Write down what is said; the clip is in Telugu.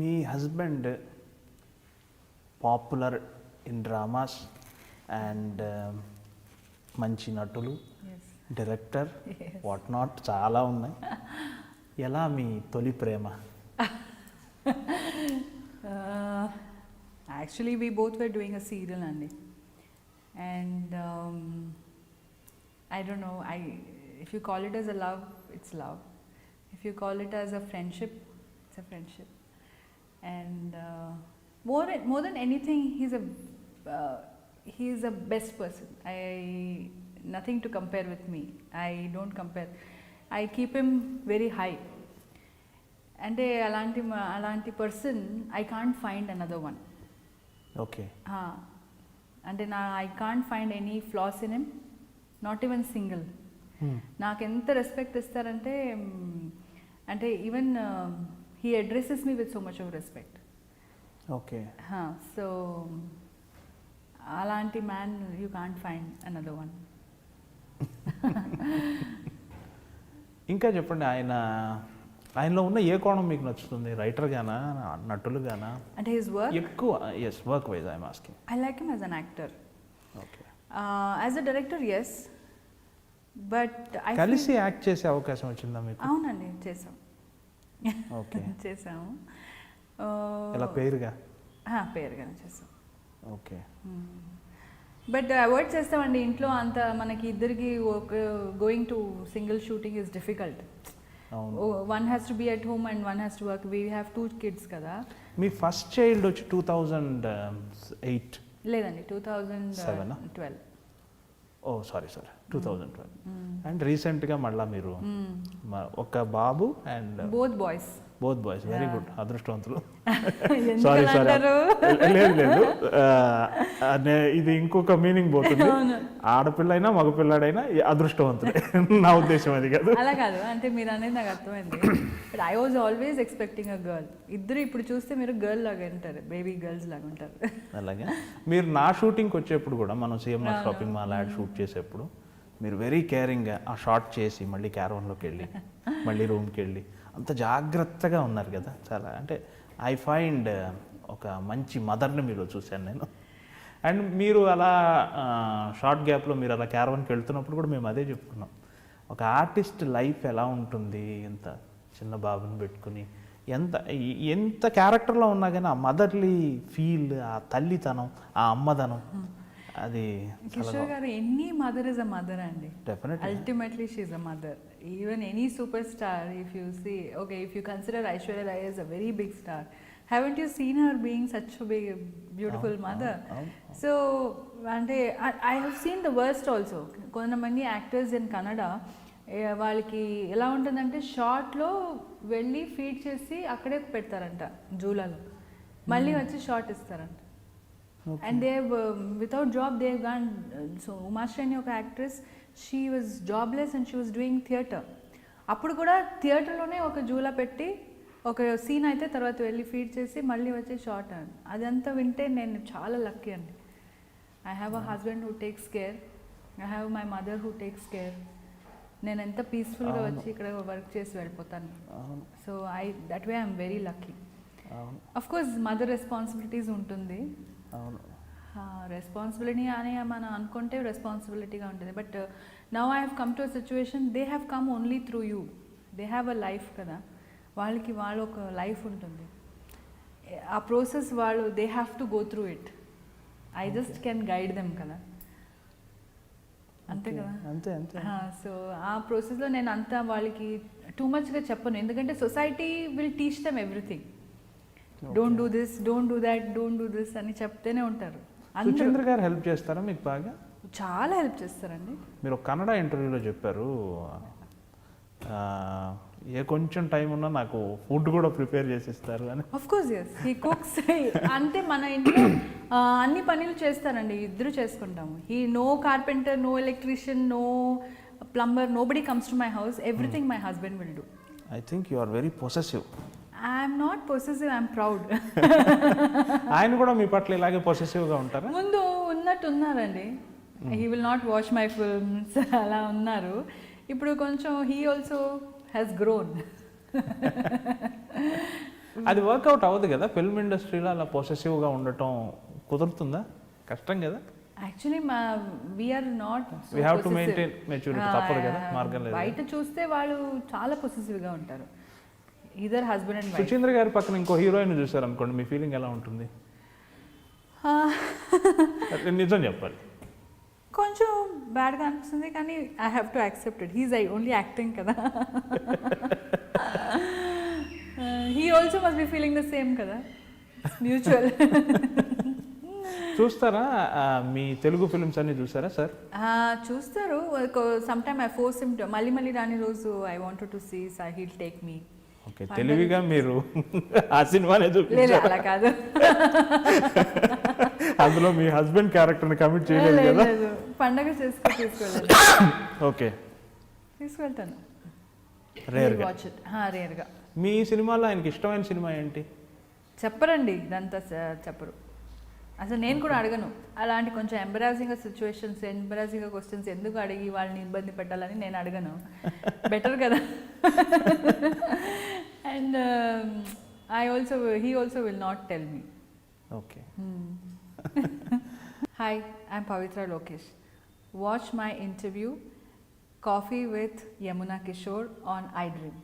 Me husband popular in dramas and um, మంచి నటులు డైరెక్టర్ వాట్ నాట్ చాలా ఉన్నాయి. ఎలా మీ తొలి ప్రేమ? Uh, actually, we both were doing a serial, Andy. And um, I don't know. I if you call it as a love, it's love. If you call it as a friendship, it's a friendship. And uh, more more than anything, he's a uh, he is a best person. I nothing to compare with me. I don't compare. I keep him very high. అంటే అలాంటి మ- అలాంటి person I can't find another one okay అంటే నా I can't find any flaws in him Not even single నాకు ఎంత రెస్పెక్ట్ ఇస్తారంటే అంటే even he addresses me with so much of respect okay so అలాంటి man you can't find another one ఇంకా చెప్పండి ఆయన ఆయనలో ఉన్న ఏ కోణం మీకు నచ్చుతుంది? రైటర్ గానా నటులు గానా? అంటే హిస్ వర్క్ ఎక్కువ yes work wise I'm asking I like him as an actor okay as a director yes but కలిసి యాక్ట్ చేసే అవకాశం వచ్చిందా మీకు? అవునండి చేసాం ఓకే. చేసాము ఇలా పేరుగా? పేరుగానే చేసాం ఓకే. బట్ అవాయిడ్ చేస్తామండి ఇంట్లో అంత మనకి ఇద్దరికి ఒక going to single shooting is difficult one has to be at home and one has to work we have two kids కదా. మీ ఫస్ట్ చైల్డ్ వచ్చి టూ థౌజండ్ ఎయిట్ లేదండి టూ థౌజండ్ ఆ? Twelve oh sorry sorry two thousand twelve and రీసెంట్గా మళ్ళీ మీరు మ- ఒక బాబు and both boys both boys very good అదృష్టవంతులు. Sorry sorry? లేదు లేదు. ఇది ఇంకొక మీనింగ్ పోతుంది. ఆడపిల్ల అయినా మగపిల్లాడైనా అదృష్టవంతులే. నా ఉద్దేశం అది కాదు. అలా కాదు. అంటే మీరు అనేది నాకు అర్థమైంది. But I was always expecting a girl ఇద్దరు ఇప్పుడు చూస్తే మీరు గర్ల్ లాగా ఉంటారు. బేబీ గర్ల్స్ లాగా ఉంటారు. అలాగే. మీరు నా షూటింగ్కి వచ్చేప్పుడు కూడా మనం CMR shopping mall ad shoot చేసేప్పుడు మీరు వెరీ కేరింగ్గా ఆ షార్ట్ చేసి మళ్ళీ క్యారవన్లోకి వెళ్ళి మళ్ళీ రూమ్కి వెళ్ళి అంత జాగ్రత్తగా ఉన్నారు కదా చాలా. అంటే ఐ ఫైండ్ uh, ఒక మంచి మదర్ని మీరు చూశాను నేను. అండ్ మీరు అలా షార్ట్ గ్యాప్లో మీరు అలా క్యారవన్కి వెళ్తున్నప్పుడు కూడా మేము అదే చెప్పుకున్నాం. ఒక ఆర్టిస్ట్ లైఫ్ ఎలా ఉంటుంది? ఇంత చిన్న బాబుని పెట్టుకుని ఎంత ఎంత క్యారెక్టర్లో ఉన్నా కానీ ఆ మదర్లీ ఫీల్ ఆ తల్లితనం ఆ అమ్మదనం అది Kishore garu any mother is a mother అండి. Ultimately she's a mother even any super star if you see okay if you consider Aishwarya Rai is a very big star haven't you seen our being such big beautiful mother so అంటే I have seen the worst also కొంతమంది యాక్టర్స్ ఇన్ కన్నడ వాళ్ళకి ఎలా ఉంటుందంటే షార్ట్లో వెళ్ళి ఫీడ్ చేసి అక్కడే పెడతారంట జూలాలో. మళ్ళీ hmm. వచ్చి షార్ట్ ఇస్తారంట. And they without job they gone so Umashreni ఒక actress she was jobless and she was doing theatre అప్పుడు కూడా థియేటర్లోనే ఒక జూలా పెట్టి ఒక సీన్ అయితే తర్వాత వెళ్ళి ఫీడ్ చేసి మళ్ళీ వచ్చి షార్ట్ అని అదంతా వింటే నేను చాలా లక్కీ అండి. I have a husband who takes care I have my mother who takes care నేను ఎంత పీస్ఫుల్గా. వచ్చి ఇక్కడ వర్క్ చేసి వెళ్ళిపోతాను. So I that way I'm very lucky అవును. అఫ్ కోర్స్ మదర్ రెస్పాన్సిబిలిటీస్ ఉంటుంది. అవును. రెస్పాన్సిబిలిటీ అని మనం అనుకుంటే రెస్పాన్సిబిలిటీగా ఉంటుంది. But now I have come to a situation they have come only through you they have a life కదా. వాళ్ళకి వాళ్ళ ఒక లైఫ్ ఉంటుంది. ఆ ప్రాసెస్ వాళ్ళు they have to go through it I just can guide them కదా. అంతే. కదా? అంతే అంతే. సో ఆ ప్రాసెస్లో నేను అంతా వాళ్ళకి టూ మచ్గా చెప్పను. ఎందుకంటే society will teach them everything don't do this don't do that don't do this అని చెప్తేనే ఉంటారు. సుచంద్ర గారు హెల్ప్ చేస్తారా మీకు బాగా? చాలా హెల్ప్ చేస్తారండి. మీరు కన్నడ ఇంటర్వ్యూలో చెప్పారు. ఏ కొంచెం టైం ఉన్నా నాకు ఫుడ్ కూడా ప్రిపేర్ చేసి ఇస్తారు అని of course yes he cooks అంటే మన ఇంట్లో అన్ని పనులు చేస్తారండి. ఇద్దరు చేసుకుంటాము. He no carpenter no electrician no plumber nobody comes to my house everything my husband will do I think you are very possessive I'm not possessive I'm proud ఆయన కూడా మీ పట్ల ఇలాగే పొసెసివ్గా ఉంటారా? ముందు ఉన్నట్టు ఉన్నారండి. He will not watch my films అలా ఉన్నారు. ఇప్పుడు కొంచెం హీ ఆల్సో హ్యాస్ గ్రోన్ అది వర్కౌట్ అవ్వదు కదా? ఫిల్మ్ ఇండస్ట్రీలో అలా పొసెసివ్గా ఉండటం కుదురుతుందా? కష్టం కదా? యాక్చువల్లీ మా we are not We have to maintain maturity. తప్పదు కదా, మార్గం లేదు. బయట చూస్తే వాళ్ళు చాలా పొసెసివ్గా ఉంటారు. ఇదర్ హస్బెండ్ అండ్ సుచీంద్ర గారి పక్కన ఇంకో హీరోయిన్ చూసారు అనుకోండి మీ ఫీలింగ్ ఎలా ఉంటుంది? నిజం చెప్పాలి. కొంచెం బ్యాడ్గా అనిపిస్తుంది కానీ I have to accept it he's I only acting కదా. He also must be feeling the same కదా. మ్యూచువల్ చూస్తారా? మీ తెలుగు ఫిల్మ్స్ అన్ని చూసారా సార్? చూస్తారు. Some time I force him మళ్ళీ మళ్ళీ రాని రోజు I want to see he'll take me okay తెలివిగా మీరు ఆ సినిమానే చూపించారు అలా కాదు. అందులో మీ హస్బెండ్ క్యారెక్టర్ని కమిట్ చేయలేదు లేదు, కదా. పండగ చేసుకో తీసుకెళ్ళాను ఓకే. తీసుకెళ్తాను. రేర్గా ఇట్ రేర్గా మీ సినిమాలో ఆయనకి ఇష్టమైన సినిమా ఏంటి? చెప్పరండి ఇదంతా చెప్పరు. అసలు నేను కూడా అడగను. అలాంటి కొంచెం ఎంబరాజింగ్ సిచ్యువేషన్స్ ఎంబరాజింగ్ క్వశ్చన్స్ ఎందుకు అడిగి వాళ్ళని ఇబ్బంది పెట్టాలని నేను అడగను. బెటర్ కదా. And I also he also will not tell me okay hi I'm Pavitra Lokesh watch my interview coffee with Yamuna Kishore on I dream